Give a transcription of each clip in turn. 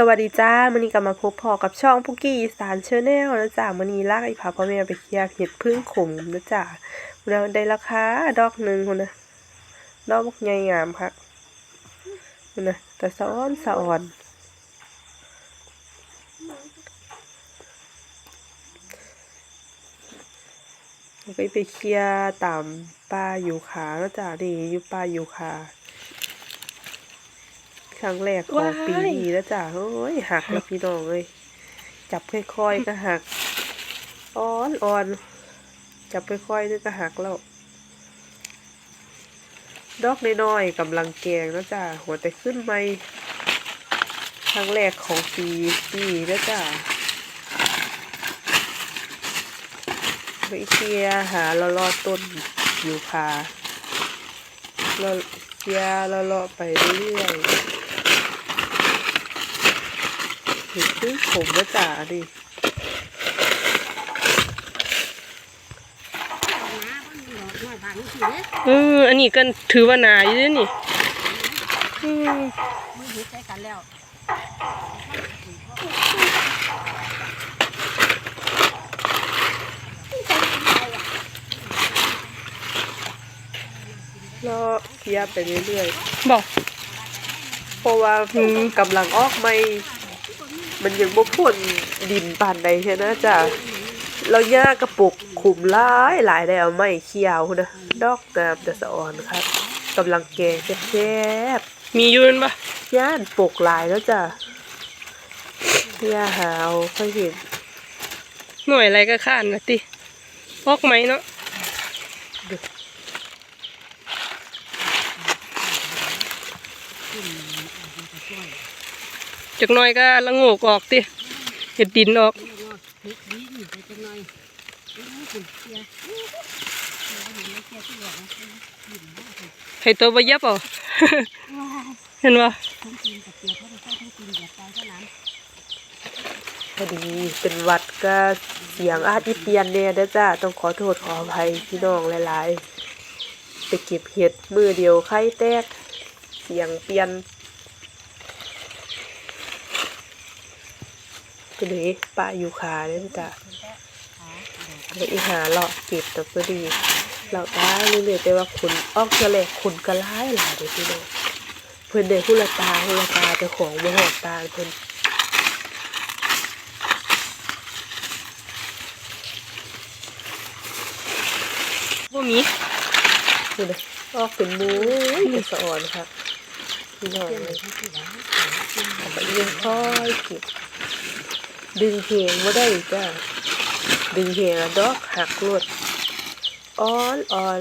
สวัสดีจ้ามื้อนี้กลับมาพบพอกับช่องพุกกี้สานเชอแนลนะจ้ามื้อนี้ลากไอ้ผาพ่อแม่ไปเคลียร์เห็ดพึ่งขมนะจ้าเราได้ราคาดอกหนึ่งคนนะดอกบักใหญ่งามค่ะคุณนะแต่สะอ้อนสะอ่อนเราไปไปเคลียร์ตามป้าอยู่ขานะจ้านี่อยู่ป้าอยู่ขา ครั้งแรกของปีนี้แล้วจ้ะโอ้ยหักแล้วพี่น้องเอ้ยจับค่อยๆก็หักอ่อนอ่อนจับค่อยๆนี่ก็หักแล้วดอกน้อยๆกำลังแกงแล้วจ้ะหัวแต่ขึ้นไหมครั้งแรกของปีนี้แล้วจ้ะไปเคลียร์หาละลอต้นอยู่คาเราเคลียร์ละลอไปเรื่อยๆ เห็นซึ่งผมนะจ๋าดิเอออันนี้ก็ถือว่าหนาอยู่เด้อนี่อืมมือถือใช้กันแล้วแล้วเคลียร์ไปเรื่อยบอกๆเพราะว่ามันกำลังออกไม่ มันยังบ่พ่นดินปานใดใช่นะจ้ะเราย่ากระปุกขุมหลายหลายได้เอาไม้เขียวนะดอกงามแต่สะอ่อนครับกำลังแกงแซ่บมีอยู่นั่นปะๆย่านปลูกหลายแล้วจ้ะย่าหาวค่อยเห็น หน่วยอะไรก็ข้านนะติพอกไหมเนาะ จากน่อยก็ละโงกออกติเห็ดดินออกแล้วก็พลิกดินไปเสียอื้อเราเห็นแล้วเสียที่เหลือนะกินได้เลยให้ตัวบยับเอาเห็นป่าพอดีเป็นวัดก็เสียงอาจอีเปียนเนี่ยนะจ้ะต้องขอโทษขออภัยพี่น้องหลายๆไปเก็บเห็ดมือเดียวไข่แตกเสียงเปลี่ยน ก็เลยป้าอยู่ขาเนี่ยจ้ะแล้วอีหาเลาะเก็บแต่พอดีเราได้เรื่อยๆแต่ว่าคุณออกเฉลกคุณก็ร้ายหลายเลยพี่น้องเพิ่นได้หุละตาหุละตาเจ้าของบ่หอดตาเพิ่นบ่มีนี่นะออกเป็นหมูเป็นสะอ่อนค่ะพี่น้องเลยเอาไปเลี้ยงค่อยเก็บ ดึงเพลงว่าได้จ้ะดึงเพลงอะดอกหักลวดอ่อนอ่อน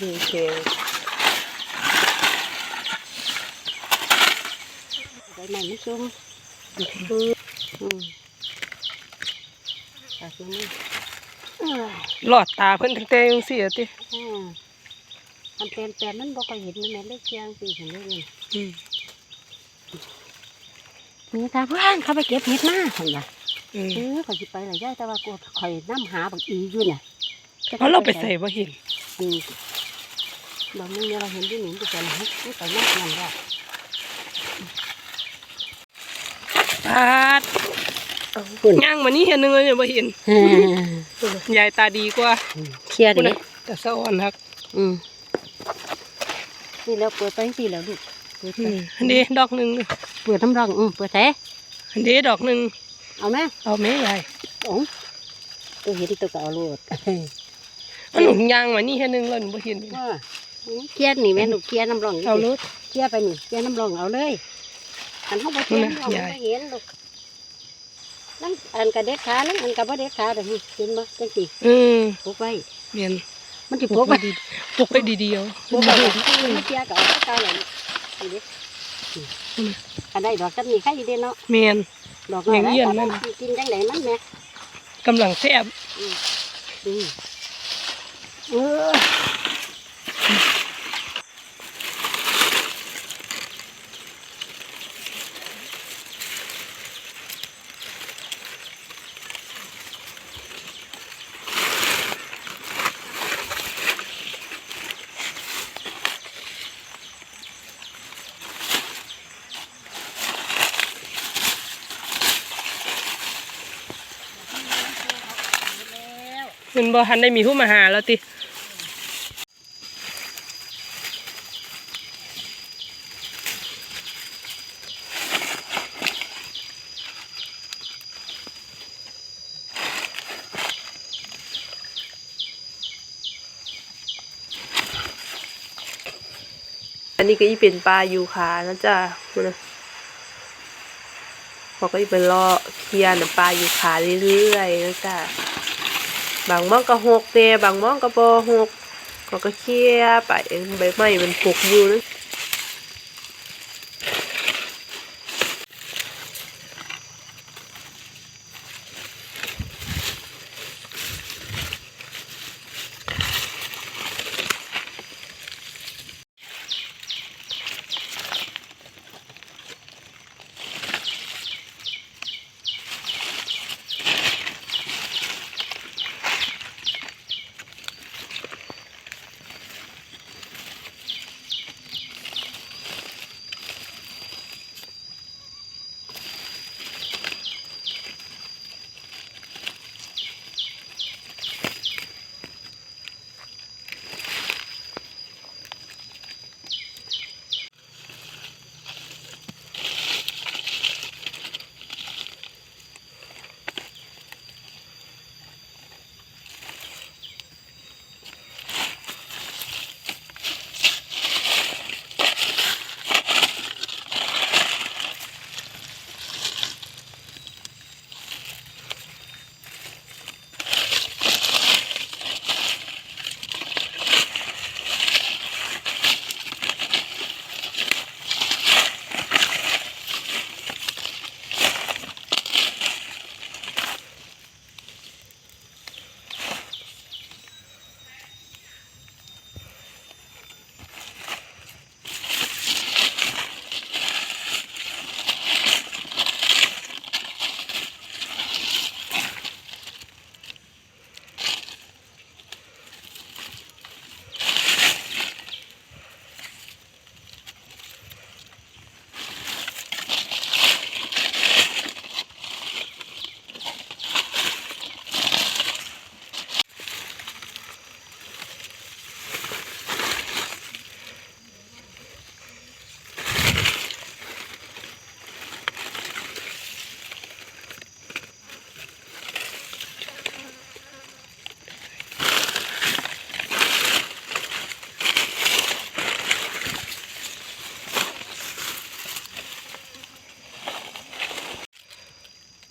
ดึงเพลงใบใหม่มันชุ่มอืมอืมตัดลงนี่อื้อหลอดตาเพิ่นตั้งแต่ยังเสียติอืมอันแปลนแปลนมันบอกก็เห็นมันแม่นได้เคียงปีถึงได้เลยอืม นี่ตาเพื่อนเข้าไปเก็บเห็ดมาเห็นปะอืมเออข่อยสิไปหลายย่ายแต่ว่ากูข่อยน้ำหาบักอีอยู่เนี่ยเพราะเราไปใส่บ่เห็นอืมบางมื้อเนี่ยเราเห็นที่หนิงไปใส่ฮะนี่ไปนั่งนั่นว่าปาดคุณย่างมานี่เห็นหนึงเลยยังบ่เห็นยายตาดีกว่าเคลียร์พุ่นดิน่ะแต่สะอ่อนฮักอืมนี่แล้วเปิดไปสิแล้วลูกเปิด อืไปมอันนี้ดอกหนึงเปิดน้ำรังอืมเปิดแท้อันนี้ดอกหนึงเอาไหมเอาแม่ยายโอ้ตัวเห็ดที่ตัวก็เอาโลดอันหนูย่างมานี่เห็นหนึงแล้วหนูบ่เห็นว่าเคลียร์นี่แม่หนูเคลียร์น้ำรังเอารถเคลียร์ไปนี่เคลียร์น้ำรังเอาเลยอันเขาบ่เคลียร์น้ำรังยายไม่เห็นลูกนั่นอันกระเด็ดขานั่นอันกระบ่เด็ดขาเดี๋ยวนี้เห็นบ่จังสิอืมปลูกไว้เมียนมันสิปปลูลูกกไปไว้ดีปลูกไปดีๆเอาปลูกไว้ไม่เคลียร์ก็เอาตาเลย นี่ดิอันใดดอกจันนี่ใครอยู่เด้เนาะเมียนดอกน้อยอย่างเยี่ยมได้นั่น กินจังไดมันแม่กำลังแซ่บอืมเออ มันบ่ทันได้มีผู้มาหาแล้วติอันนี้ก็อีเป็นปลายูคานะจ๊ะนะพอก็อีไปรอเคลียร์น้ำปลายูคาเรื่อยๆนะจ๊ะ บางมองก็หกเตบางมองก็บอหกเขาก็เคลียไปใบไม้มันปกอยู่นะ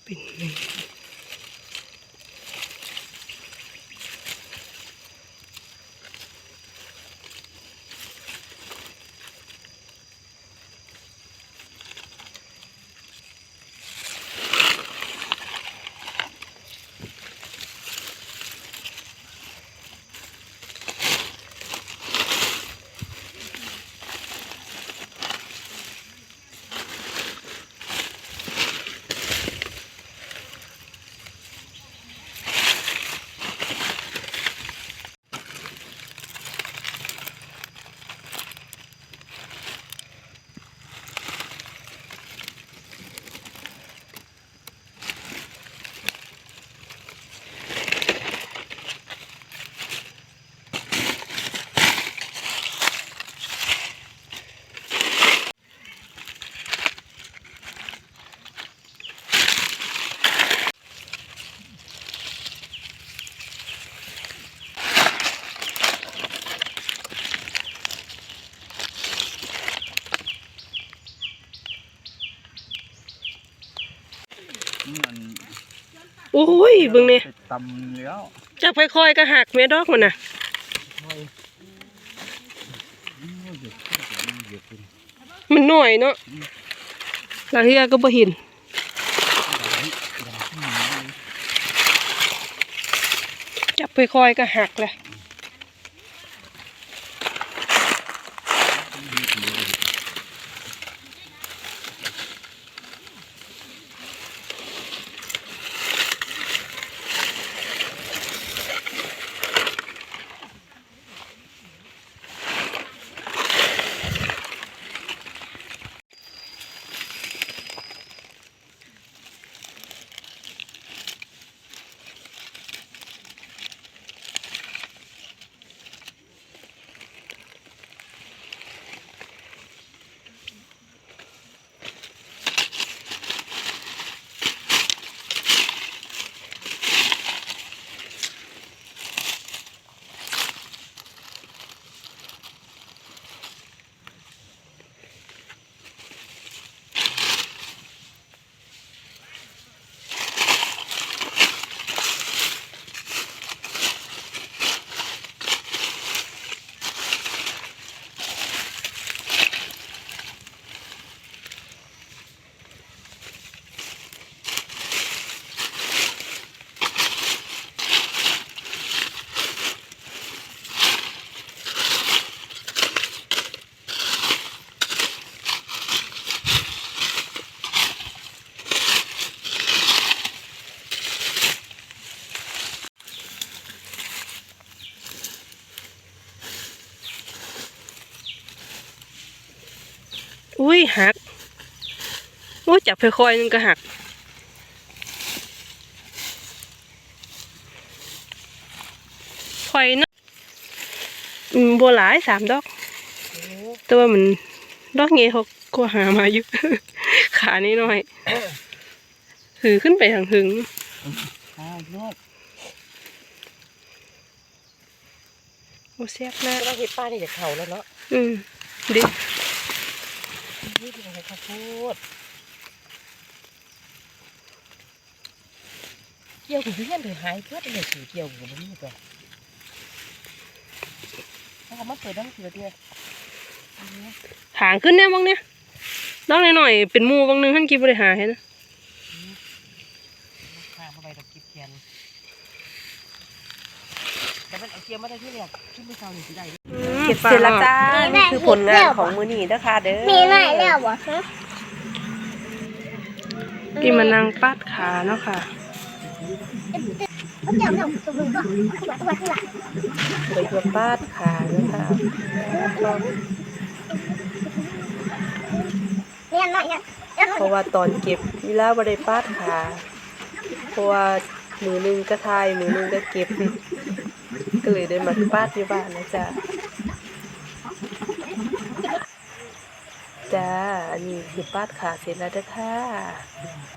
เป็นไง โอ้ยเบิ่งนี่ไปตำแล้วจับค่อยๆก็หักแม่ดอกมันน่ะมันหน่อยเนาะลางเทื่อก็บ่เห็นจับค่อยๆก็หักแหละ อุ้ยหักโอ้ยจับค่อยๆนึงก็หัก ค่อยเนาะอืมบัวหลายสามดอก แต่ว่ามันดอกเงี้ยเขาก็หามาอยู่ ขานี่น้อยถือขึ้นไปทางถึงอ้าวยอดโอ้แซ่บมากเราเห็ดป้านี่จะเข่าแล้วเนาะ อืมดิ นี่เป็นอะไรข้าวโพดเกี่ยวกับเพื่อนเลยหายเพื่อนเลยถือเกี่ยวกับมันนี่ก่อนเขามาเปิดดังเสือเดียวหางขึ้นแน่บ้างเนี่ยดอกหน่อยๆเป็นหมูบางนึงท่านกินบริหารให้นะข้ามาไปดอกกิบเทียนแต่มันเอาเกียร์มาได้ที่เนี่ยขึ้นไปเซาหนึ่งสิได้ เก็บเสร็จแล้วจ้า นี่คือผลงานของมือนีนะคะเด้อมีไหนแล้ววะฮะพี่มานั่งปัดขาเนาะค่ะเขาจับหนูตัวมึงก็ตัวตัวข้างหลังไปตัวปาดขานะคะเนี่ยหน่อยเนี่ยแล้วเพราะว่าตอนเก็บเวลาบ่ได้ปาดขาเพราะว่ามือหนึงก็ทายมือหนึงก็เก็บก็เลยได้มาปาดอยู่บ้านนะจ๊ะ จ้า อันนี้คือปาดขาเสร็จแล้วนะคะ